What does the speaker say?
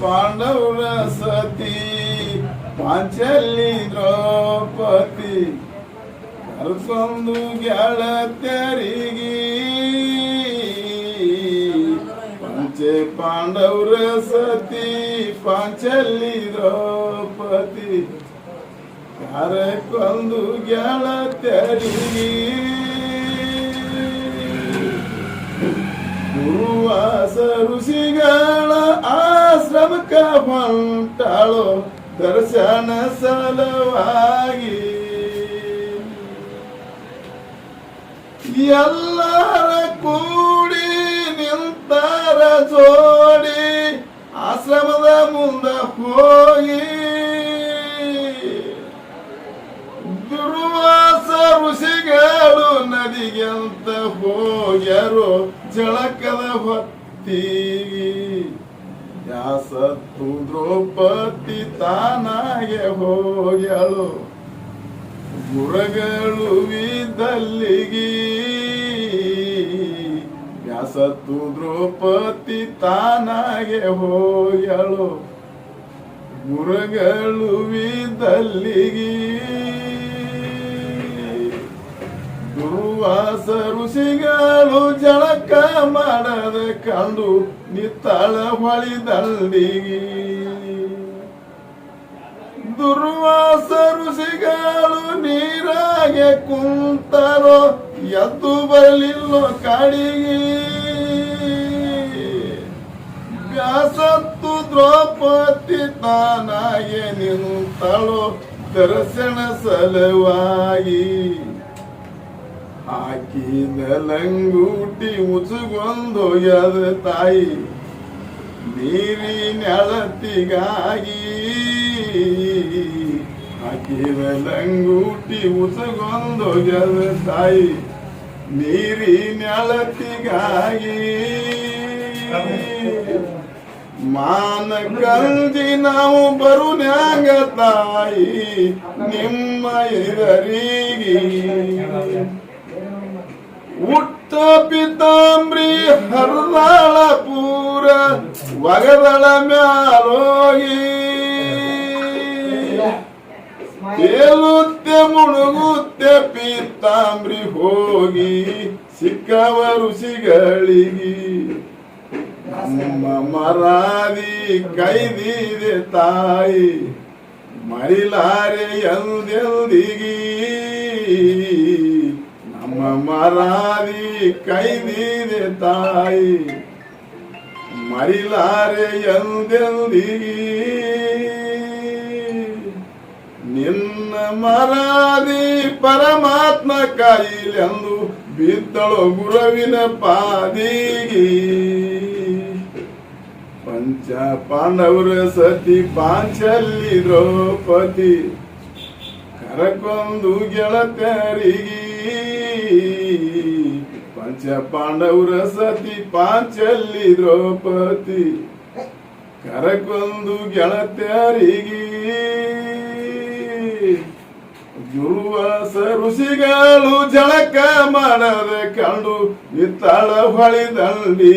ಪಾಂಡವರ ಸತಿ ಪಾಂಚಲಿ ದ್ರೌಪದಿ, ಕರ್ಕೊಂಡು ಗೆಳತ್ಯರಿಗೆ ಪಂಚೆ ಪಾಂಡವರ ಸತಿ ಪಾಂಚಲಿ ದ್ರೌಪದಿ, ಕರಕೊಂಡು ಗೆಳತ್ಯರಿಗೆ ಗುರುವಾಸ ಋಷಿ ಹೊಂಟಾಳೋ ದರ್ಶನ ಸಲವಾಗಿ. ಎಲ್ಲರ ಕೂಡಿ ನಿಂತರ ಜೋಡಿ ಆಶ್ರಮದ ಮುಂದ ಹೋಗಿ. ದುರ್ವಾಸ ಋಷಿಗಳು ನದಿಗೆಂತ ಹೋಗ್ಯರು, ಜಳಕದ ಹೊತ್ತಿಗೆ. ಯಾಸತ್ತು ದ್ರೌಪದಿ ತಾನಾಗೆ ಹೋಗ್ಯಳು. ಗುರಗಳು ವಿದಲ್ಲಿಗಿ ವ್ಯಾಸತ್ತು ದ್ರೌಪದಿ ತಾನಾಗೆ ಹೋಗ್ಯಳು. ಗುರಗಳು ವಿದಲ್ಲಿಗಿ ದುರ್ವಾಸ ಋಷಿಗಳು ಜಳಕ ಮಾಡದ ಕಂಡು ನಿತ್ತಳ ಹೊಳಿದಂಡಿಗಿ ದುರ್ವಾಸರು ಸಿಗಲು ನೀರಾಗೆ ಕುಂತರೋ, ಎದ್ದು ಬರಲಿಲ್ಲ ಕಾಡಿಗೆ. ವ್ಯಾಸತ್ತು ದ್ರೌಪದಿ ತಾನಾಗೆ ನಿಂತಳೋ, ದರ್ಶನ ಸಲುವಾಗಿ. ಹಾಕಿದ ನೆಲಂಗೂಟಿ ಮುಸುಗೊಂದೋಗ್ಯದ ತಾಯಿ. ನೀರಿನ ಅಳತಿಗಾಗಿ ನೆಲಂಗೂಟಿ ಲಂಗೂಟಿ ಮುಸುಗೊಂದೋಗ್ಯದ ತಾಯಿ. ನೀರಿನ ಅಳತಿಗಾಗಿ ಮಾನ ಕಂದಿ ನಾವು ಬರು ನ್ಯಾಂಗ ತಾಯಿ, ನಿಮ್ಮ ಎದರಿಗೆ ಉಟ್ಟ ಪಿತಾಂಬ್ರಿ ಹರದಾಳ ಪೂರ ಒಗದಳ ಮ್ಯಾಲೋಗಿ. ತೇಲುತ್ತೆ ಮುಳುಗುತ್ತೆ ಪೀತಾಂಬ್ರಿ ಹೋಗಿ ಸಿಕ್ಕವ ಋಷಿಗಳಿಗೆ ನಮ್ಮ ಮರಾದಿ ಕೈದಿದೆ ತಾಯಿ, ಮರಿಲಾರೆ ಎಂದೆಂದಿಗಿ. ನಮ್ಮ ಕೈ ನೀನೆ ತಾಯಿ, ಮರಿಲಾರೆ ಎಂದೆಂದಿ? ನಿನ್ನ ಮರಾದಿ ಪರಮಾತ್ಮ ಕೈಲೆಂದು ಬಿದ್ದಳು ಗುರುವಿನ ಪಾದಿಗಿ. ಪಂಚ ಪಾಂಡವರ ಸತಿ ಪಾಂಚಲ್ಲಿ ದ್ರೌಪದಿ ಕರಕೊಂದು ಗೆಳತರಿಗೆ. ಪಂಚ ಪಾಂಡವರ ಸತಿ ಪಾಂಚಲ್ಲಿ ದ್ರೌಪದಿ. ಕರಕೊಂದು ಗೆಳತ್ಯಾರಿಗಿ. ದುರ್ವಾಸ ಋಷಿಗಳು ಜಳಕ ಮಾಡದೆ ಕಂಡು ನಿತ್ತಾಳ ಹೊಳಿದಂಡಿ